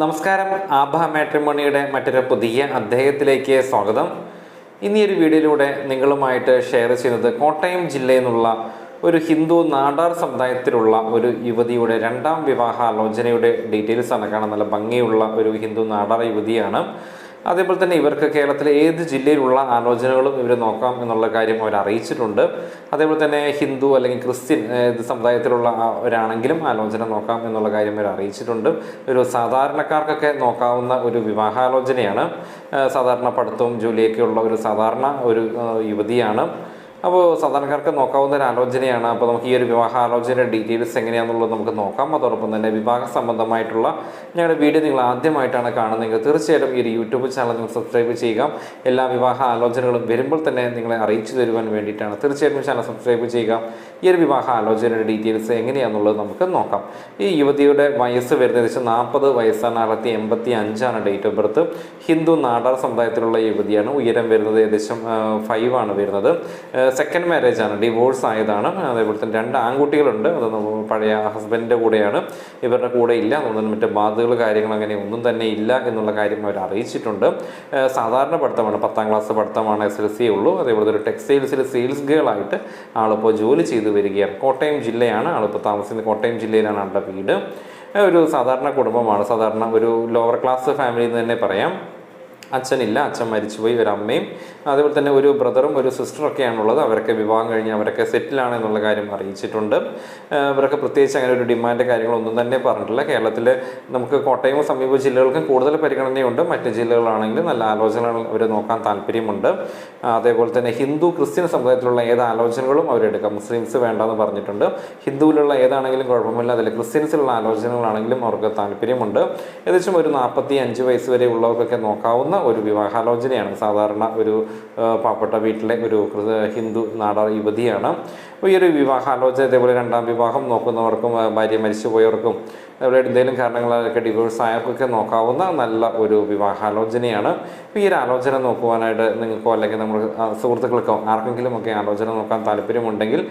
നമസ്കാരം. ആഭ മാട്രിമോണിയുടെ മറ്റൊരു പുതിയ അദ്ദേഹത്തിലേക്ക് സ്വാഗതം. ഇന്ന് ഈ ഒരു വീഡിയോയിലൂടെ നിങ്ങളുമായിട്ട് ഷെയർ ചെയ്യുന്നത് കോട്ടയം ജില്ലയിൽ നിന്നുള്ള ഒരു ഹിന്ദു നാടാർ സമുദായത്തിലുള്ള ഒരു യുവതിയുടെ രണ്ടാം വിവാഹ ആലോചനയുടെ ഡീറ്റെയിൽസ് കാണാൻ നല്ല ഭംഗിയുള്ള ഒരു ഹിന്ദു നാടാർ യുവതിയാണ്. അതേപോലെ തന്നെ ഇവർക്ക് കേരളത്തിലെ ഏത് ജില്ലയിലുള്ള ആലോചനകളും ഇവർ നോക്കാം എന്നുള്ള കാര്യം അവർ അറിയിച്ചിട്ടുണ്ട്. അതേപോലെ തന്നെ ഹിന്ദു അല്ലെങ്കിൽ ക്രിസ്ത്യൻ സമുദായത്തിലുള്ള അവരാണെങ്കിലും ആലോചന നോക്കാം എന്നുള്ള കാര്യം അവർ അറിയിച്ചിട്ടുണ്ട്. ഒരു സാധാരണക്കാർക്കൊക്കെ നോക്കാവുന്ന ഒരു വിവാഹാലോചനയാണ്. സാധാരണ പഠിത്തവും ജോലിയൊക്കെ ഉള്ള ഒരു സാധാരണ ഒരു യുവതിയാണ്. അപ്പോൾ സാധാരണക്കാർക്ക് നോക്കാവുന്ന ഒരു ആലോചനയാണ്. അപ്പോൾ നമുക്ക് ഈ ഒരു വിവാഹാലോചനയുടെ ഡീറ്റെയിൽസ് എങ്ങനെയാണെന്നുള്ളത് നമുക്ക് നോക്കാം. അതോടൊപ്പം തന്നെ വിവാഹ സംബന്ധമായിട്ടുള്ള ഞങ്ങളുടെ വീഡിയോ നിങ്ങൾ ആദ്യമായിട്ടാണ് കാണുന്നതെങ്കിൽ തീർച്ചയായിട്ടും ഈ ഒരു യൂട്യൂബ് ചാനൽ നിങ്ങൾ സബ്സ്ക്രൈബ് ചെയ്യുക. എല്ലാ വിവാഹ ആലോചനകളും വരുമ്പോൾ തന്നെ നിങ്ങളെ അറിയിച്ചു തരുവാൻ വേണ്ടിയിട്ടാണ് തീർച്ചയായിട്ടും ചാനൽ സബ്സ്ക്രൈബ് ചെയ്യുക. ഈ ഒരു വിവാഹ ആലോചനയുടെ ഡീറ്റെയിൽസ് എങ്ങനെയാണെന്നുള്ളത് നമുക്ക് നോക്കാം. ഈ യുവതിയുടെ വയസ്സ് വരുന്നത് ഏകദേശം നാൽപ്പത് വയസ്സാണ്. ആയിരത്തി എൺപത്തി അഞ്ചാണ് date of birth. Hindu Nadar സമുദായത്തിലുള്ള യുവതിയാണ്. ഉയരം വരുന്നത് ഏകദേശം ഫൈവ് ആണ് വരുന്നത്. സെക്കൻഡ് മാരേജ് ആണ്. ഡിവോഴ്സ് ആയതാണ്. അതേപോലെ തന്നെ രണ്ട് ആൺകുട്ടികളുണ്ട്. അത് പഴയ ഹസ്ബൻഡിന്റെ കൂടെയാണ്. ഇവരുടെ കൂടെ ഇല്ല. അതുകൊണ്ട് മറ്റേ ബാധകൾ കാര്യങ്ങൾ അങ്ങനെ ഒന്നും തന്നെ ഇല്ല എന്നുള്ള കാര്യം അവർ അറിയിച്ചിട്ടുണ്ട്. സാധാരണ പഠിത്തമാണ്. പത്താം ക്ലാസ് പഠിത്തമാണ് എസ് എൽ സി ഉള്ളൂ. അതേപോലെ ഒരു ടെക്സ്റ്റൈൽസിൽ സെയിൽസ് ഗേൾ ആയിട്ട് ആളിപ്പോൾ ജോലി ചെയ്തു വരികയാണ്. കോട്ടയം ജില്ലയാണ്. ആളിപ്പോൾ താമസിക്കുന്നത് കോട്ടയം ജില്ലയിലാണ് ആളുടെ വീട്. ഒരു സാധാരണ കുടുംബമാണ്. സാധാരണ ഒരു ലോവർ ക്ലാസ് ഫാമിലി എന്ന് തന്നെ പറയാം. അച്ഛനില്ല അച്ഛൻ മരിച്ചുപോയി ഒരു അമ്മയും അതേപോലെ തന്നെ ഒരു ബ്രദറും ഒരു സിസ്റ്ററൊക്കെയാണുള്ളത് അവരൊക്കെ വിവാഹം കഴിഞ്ഞ് അവരൊക്കെ സെറ്റിലാണ് എന്നുള്ള കാര്യം അറിയിച്ചിട്ടുണ്ട്. ഇവരൊക്കെ പ്രത്യേകിച്ച് അങ്ങനെ ഒരു ഡിമാൻഡ് കാര്യങ്ങളൊന്നും തന്നെ പറഞ്ഞിട്ടില്ല. കേരളത്തിൽ നമുക്ക് കോട്ടയം സമീപ ജില്ലകൾക്കും കൂടുതൽ പരിഗണനയുണ്ട്. മറ്റ് ജില്ലകളാണെങ്കിലും നല്ല ആലോചനകൾ അവർ നോക്കാൻ താല്പര്യമുണ്ട്. അതേപോലെ തന്നെ ഹിന്ദു ക്രിസ്ത്യൻ സമുദായത്തിലുള്ള ഏത് ആലോചനകളും അവരെടുക്കാം മുസ്ലിംസ് വേണ്ടെന്ന് പറഞ്ഞിട്ടുണ്ട്. ഹിന്ദുവിലുള്ള ഏതാണെങ്കിലും കുഴപ്പമില്ല. അതിൽ ക്രിസ്ത്യൻസിലുള്ള ആലോചനകളാണെങ്കിലും അവർക്ക് താല്പര്യമുണ്ട്. ഏകദേശം ഒരു നാൽപ്പത്തി അഞ്ച് വയസ്സ് വരെ ഉള്ളവർക്കൊക്കെ നോക്കാവുന്ന ഒരു വിവാഹാലോചനയാണ് സാധാരണ ഒരു പാവപ്പെട്ട വീട്ടിലെ ഒരു ഹിന്ദു നാടാർ യുവതിയാണ്. അപ്പോൾ ഈ ഒരു വിവാഹാലോചന ഇതേപോലെ രണ്ടാം വിവാഹം നോക്കുന്നവർക്കും ഭാര്യ മരിച്ചു പോയവർക്കും അതുപോലെ എന്തെങ്കിലും കാരണങ്ങളൊക്കെ ഡിവോഴ്സ് ആയവർക്കൊക്കെ നോക്കാവുന്ന നല്ല ഒരു വിവാഹാലോചനയാണ് അപ്പോൾ ഈ ഒരു ആലോചന നോക്കുവാനായിട്ട് നിങ്ങൾക്കോ അല്ലെങ്കിൽ നമ്മുടെ സുഹൃത്തുക്കൾക്കോ ആർക്കെങ്കിലും ഒക്കെ ആലോചന നോക്കാൻ താല്പര്യമുണ്ടെങ്കിൽ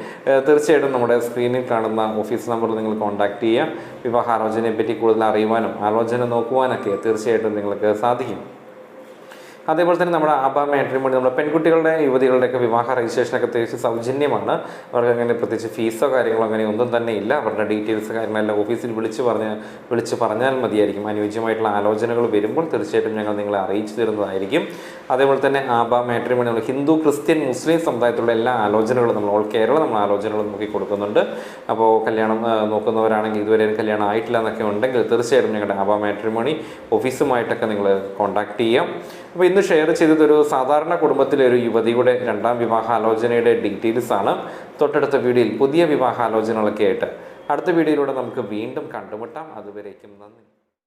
തീർച്ചയായിട്ടും നമ്മുടെ സ്ക്രീനിൽ കാണുന്ന ഓഫീസ് നമ്പർ നിങ്ങൾ കോൺടാക്റ്റ് ചെയ്യുക. വിവാഹാലോചനയെ പറ്റി കൂടുതൽ അറിയുവാനും ആലോചന നോക്കുവാനൊക്കെ തീർച്ചയായിട്ടും നിങ്ങൾക്ക് സാധിക്കും. അതേപോലെ തന്നെ നമ്മുടെ ആബ മാട്രിമോണി നമ്മുടെ പെൺകുട്ടികളുടെ യുവതികളുടെയൊക്കെ വിവാഹ രജിസ്ട്രേഷനൊക്കെ തികച്ച് സൗജന്യമാണ്. അവർക്ക് അങ്ങനെ പ്രത്യേകിച്ച് ഫീസോ കാര്യങ്ങളോ അങ്ങനെ ഒന്നും തന്നെ ഇല്ല. അവരുടെ ഡീറ്റെയിൽസ് കാര്യങ്ങളെല്ലാം ഓഫീസിൽ വിളിച്ച് പറഞ്ഞ് വിളിച്ച് പറഞ്ഞാൽ മതിയായിരിക്കും. അനുയോജ്യമായിട്ടുള്ള ആലോചനകൾ വരുമ്പോൾ തീർച്ചയായിട്ടും ഞങ്ങൾ നിങ്ങളെ അറിയിച്ചു തരുന്നതായിരിക്കും. അതേപോലെ തന്നെ ആബ മാട്രിമോണി നമ്മൾ ഹിന്ദു ക്രിസ്ത്യൻ മുസ്ലിം സമുദായത്തിലുള്ള എല്ലാ ആലോചനകളും നമ്മൾ ഓൾ കേരള നമ്മൾ ആലോചനകൾ നോക്കി കൊടുക്കുന്നുണ്ട്. അപ്പോൾ കല്യാണം നോക്കുന്നവരാണെങ്കിൽ ഇതുവരെ കല്യാണം ആയിട്ടില്ല എന്നൊക്കെ ഉണ്ടെങ്കിൽ തീർച്ചയായിട്ടും ഞങ്ങളുടെ ആബ മാട്രിമോണി ഓഫീസുമായിട്ടൊക്കെ നിങ്ങൾ കോൺടാക്ട് ചെയ്യാം. അപ്പോൾ ഇന്ന് ഷെയർ ചെയ്തത് ഒരു സാധാരണ കുടുംബത്തിലെ ഒരു യുവതിയുടെ രണ്ടാം വിവാഹാലോചനയുടെ ഡീറ്റെയിൽസ് ആണ്. തൊട്ടടുത്ത വീഡിയോയിൽ പുതിയ വിവാഹാലോചനകളൊക്കെ ആയിട്ട് അടുത്ത വീഡിയോയിലൂടെ നമുക്ക് വീണ്ടും കണ്ടുമുട്ടാം. അതുവരേക്കും നന്ദി.